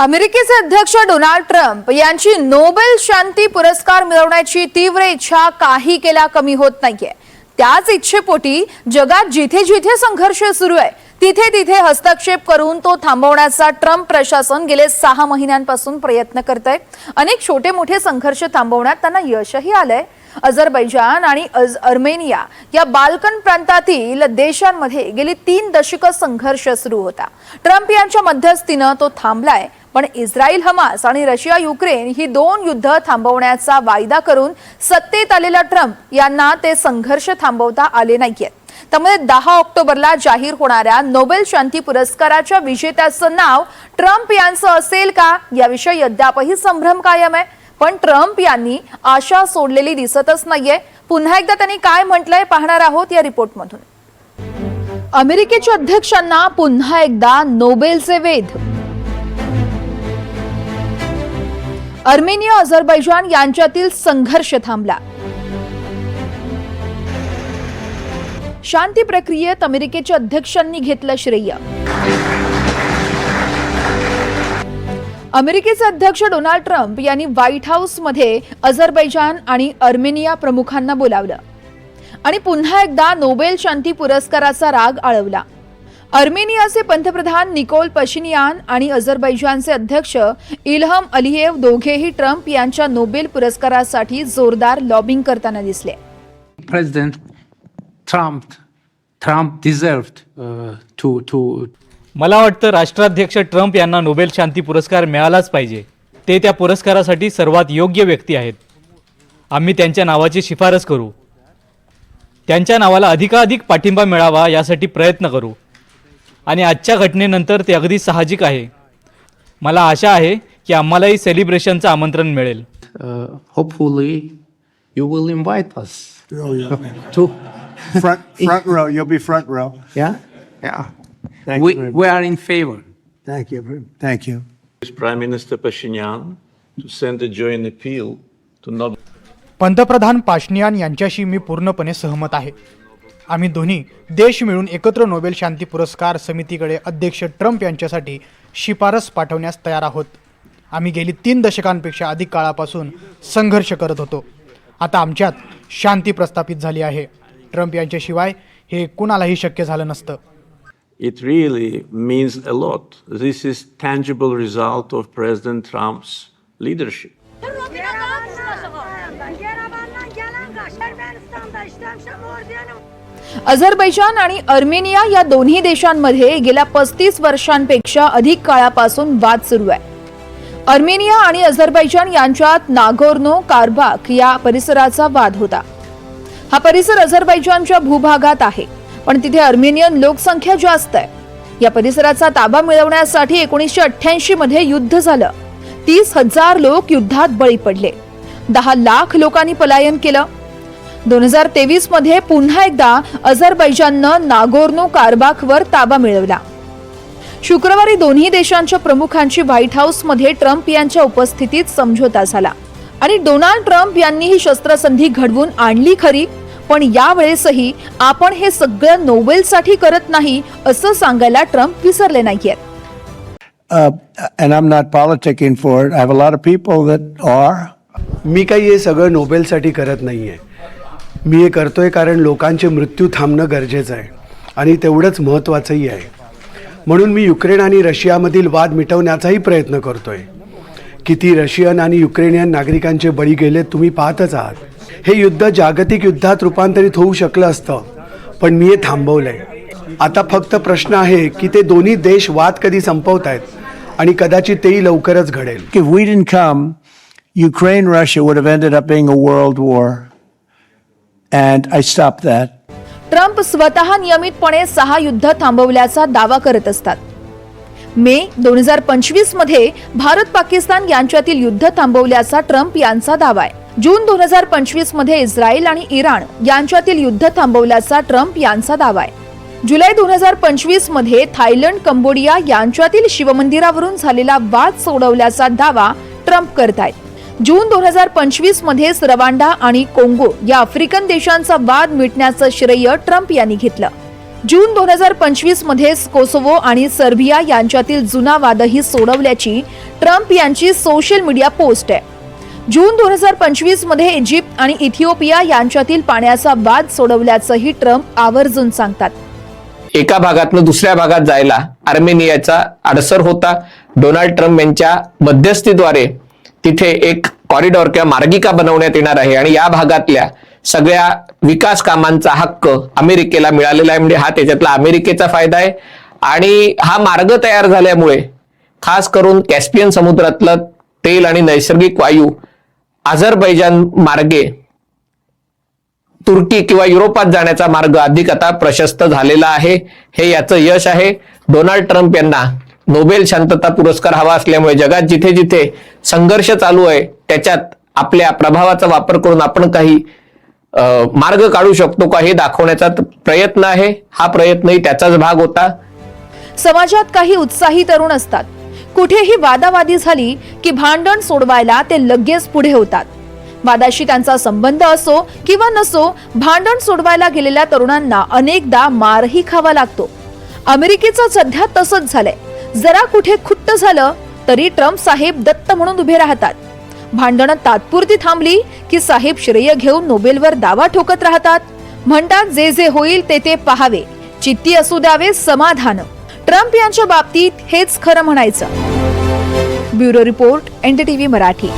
अमेरिकेचे अध्यक्ष Donald Trump यांची नोबेल शांती पुरस्कार मिळवण्याची तीव्र इच्छा काही केला कमी होत नाहीये. त्याच इच्छेपोटी जगात जिथे जिथे संघर्ष सुरू आहे तिथे तिथे हस्तक्षेप करून तो थांबवण्याचा ट्रम्प प्रशासन गेले सहा महिन्यांपासून प्रयत्न करत आहे अनेक छोटे मोठे संघर्ष थांबवण्यात त्यांना यशही आलंय. अझरबैजान आणि अज अर्मेनिया या बाल्कन प्रांतातील देशांमध्ये गेली तीन दशकं संघर्ष सुरू होता. ट्रम्प यांच्या मध्यस्थीनं तो थांबलाय पण इस्रायल हमास आणि रशिया युक्रेन ही दोन युद्ध थांबवण्याचा वायदा करून सत्तेत आलेल्या ट्रम्प यांना ते संघर्ष थांबवता आले नाहीयेत. त्यामुळे दहा ऑक्टोबरला जाहीर होणाऱ्या नोबेल शांती पुरस्काराच्या विजेत्याचं नाव ट्रम्प यांचं असेल का? याविषयी अद्यापही संभ्रम कायम आहे. पण ट्रम्प यांनी आशा सोडलेली दिसतच नाहीये. पुन्हा एकदा त्यांनी काय म्हटलंय पाहणार आहोत या रिपोर्टमधून. अमेरिकेच्या अध्यक्षांना पुन्हा एकदा नोबेलचे वेध. अर्मेनिया अझरबैजान यांच्यातील संघर्ष थांबला. शांती प्रक्रियेत अमेरिकेच्या अध्यक्षांनी घेतलं श्रेय. अमेरिकेचे अध्यक्ष डोनाल्ड ट्रम्प यांनी व्हाईट हाऊसमध्ये अझरबैजान आणि अर्मेनिया प्रमुखांना बोलावलं. आणि पुन्हा एकदा नोबेल शांती पुरस्काराचा राग आळवला. अर्मेनियाचे पंतप्रधान निकोल पशिनियान आणि अझरबैजानचे अध्यक्ष इल्हम अलियेव दोघेही ट्रम्प यांच्या नोबेल पुरस्कारासाठी जोरदार लॉबिंग करताना दिसले. President Trump Trump deserve to to मला वाटतं राष्ट्राध्यक्ष ट्रम्प यांना नोबेल शांती पुरस्कार मिळालाच पाहिजे. ते त्या पुरस्कारासाठी सर्वात योग्य व्यक्ती आहेत. आम्ही त्यांच्या नावाची शिफारस करू. त्यांच्या नावाला अधिकाधिक पाठिंबा मिळावा यासाठी प्रयत्न करू. आणि आजच्या घटनेनंतर ते अगदी साहजिक आहे. मला आशा आहे की आम्हालाही सेलिब्रेशनचं आमंत्रण मिळेल. Will invite us. Oh, yeah. to Front, front row, you'll be front row. yeah? Yeah. Thank we you very we are in favor. Thank you, thank you. Prime Minister Pashinyan to send a joint appeal to not पंतप्रधान पाशनियान यांच्याशी मी पूर्णपणे सहमत आहे. आम्ही दोन्ही देश मिळून एकत्र नोबेल शांती पुरस्कार समितीकडे अध्यक्ष ट्रम्प यांच्यासाठी शिफारस पाठवण्यास तयार आहोत. आम्ही गेली तीन दशकांपेक्षा अधिक काळापासून संघर्ष करत होतो. आता आमच्यात शांती प्रस्थापित झाली आहे. ट्रम्प यांच्याशिवाय हे कुणालाही शक्य झालं नसतं. it really means a lot. This is tangible result of President Trump's leadership. Azerbaijan आणि अर्मेनिया या दोन्ही देशांमध्ये गेल्या पस्तीस वर्षांपेक्षा अधिक काळापासून वाद सुरू आहे अर्मेनिया आणि अझरबैजान यांच्यात नागोर्नो कारबाक या परिसराचा वाद होता हा परिसर अझरबैजानच्या भूभागात आहे पण तिथे अर्मेनियन लोकसंख्या जास्त आहे. या परिसराचा ताबा मिळवण्यासाठी एकोणीसशे अठ्ठ्याऐंशी मध्ये युद्ध झालं. तीस हजार लोक युद्धात बळी पडले. दहा लाख लोकांनी पलायन केलं. दोन हजार तेवीसमध्ये पुन्हा एकदा अझरबैजाननं नागोर्नो कारबाखवर ताबा मिळवला. शुक्रवारी दोन्ही देशांच्या प्रमुखांची व्हाईट हाऊसमध्ये ट्रम्प यांच्या उपस्थितीत समझोता झाला. आणि डोनाल्ड ट्रम्प यांनी ही शस्त्रसंधी घडवून आणली खरी. पण यावेळेसही आपण हे सगळं नोबेलसाठी करत नाही असं सांगायला ट्रम्प विसरले नाहीयेत Uh, and I'm not politicking for it. I have a lot of people that are. मी काही हे सगळं नोबेलसाठी करत नाही आहे मी हे करतोय कारण लोकांचे मृत्यू थांबणं गरजेचं आहे आणि तेवढंच महत्त्वाचंही आहे म्हणून मी युक्रेन आणि रशियामधील वाद मिटवण्याचाही प्रयत्न करतोय किती रशियन आणि युक्रेनियन नागरिकांचे बळी गेले तुम्ही पाहतच आहात हे युद्ध जागतिक युद्धात रूपांतरित होऊ शकलं असतं पण मी हे थांबवलंय आता फक्त प्रश्न आहे की ते दोन्ही देश वाद कधी संपवत आहेत आणि कदाचित तेही लवकरच घडेल If we didn't come, Ukraine, Russia would have ended up being a world war. And I stopped that. Trump स्वतः नियमितपणे सहा युद्ध थांबवल्याचा दावा करत असतात मे दोन हजार पंचवीसमध्ये भारत पाकिस्तान यांच्यातील युद्ध थांबवल्याचा ट्रम्प यांचा दावा आहे. जून दोन हजार पंचवीसमध्ये इस्रायल आणि इराण यांच्यातील युद्ध थांबवल्याचा ट्रम्प यांचा दावा आहे. जुलै दोन हजार पंचवीसमध्ये थायलंड कंबोडिया यांच्यातील शिवमंदिरावरून झालेला वाद सोडवल्याचा दावा ट्रम्प करत आहेत. जून दोन हजार पंचवीसमध्ये रवांडा आणि कोंगो या आफ्रिकन देशांचा वाद मिटण्याचं श्रेय ट्रम्प यांनी घेतलं. जून दोन हजार पंचवीस मध्येच कोसोवो आणि सर्बिया यांच्यातील जुना वादही सोडवल्याची ट्रम्प यांची सोशल मीडिया पोस्ट आहे. जून दोन हजार पंचवीसमध्ये इजिप्त आणि इथिओपिया यांच्यातील पाण्याचा वाद सोडवल्याचंही ट्रम्प आवर्जून सांगतात. एका भागातनं दुसऱ्या भागात जायला आर्मेनियाचा अडसर होता. डोनाल्ड ट्रम्प यांच्या मध्यस्थीद्वारे तिथे एक कॉरिडॉर किंवा मार्गिका बनवण्यात येणार आहे आणि या भागातल्या सगळ्या विकास कामांचा हक्क अमेरिकेला मिळालेला आहे. म्हणजे हा त्याच्यातला अमेरिकेचा फायदा आहे. आणि हा मार्ग तयार झाल्यामुळे खास करून कॅस्पियन समुद्रातलं तेल आणि नैसर्गिक वायू अझरबैजान मार्गे तुर्की किंवा युरोपात जाण्याचा मार्ग अधिक आता प्रशस्त झालेला आहे. हे याचं यश आहे. डोनाल्ड ट्रम्प यांना नोबेल शांतता पुरस्कार हवा असल्यामुळे जगात जिथे जिथे संघर्ष चालू आहे त्याच्यात आपल्या प्रभावाचा वापर करून आपण काही मार्ग काढू शकतो का हे दाखवण्याचा त- प्रयत्न आहे. हा प्रयत्नही त्याचाच भाग होता. समाजात काही उत्साही तरुण असतात. कुठेही वादावादी झाली की भांडण सोडवायला ते लगेच पुढे होतात. वादाशी त्यांचा संबंध असो किंवा नसो भांडण सोडवायला गेलेल्या तरुणांना अनेकदा मारही खावा लागतो. अमेरिकेचं सध्या तसंच झालंय. जरा कुठे खुट्ट झालं तरी ट्रम्प साहेब दत्त म्हणून उभे राहतात. भांडणं तात्पुरती थांबली की साहेब श्रेय घेऊन नोबेलवर दावा ठोकत राहतात. म्हणतात जे जे होईल ते ते पहावे. चित्ती असू द्यावे समाधान. ट्रम्प यांच्या बाबतीत हेच खरं म्हणायचं. Bureau report NDTV Marathi.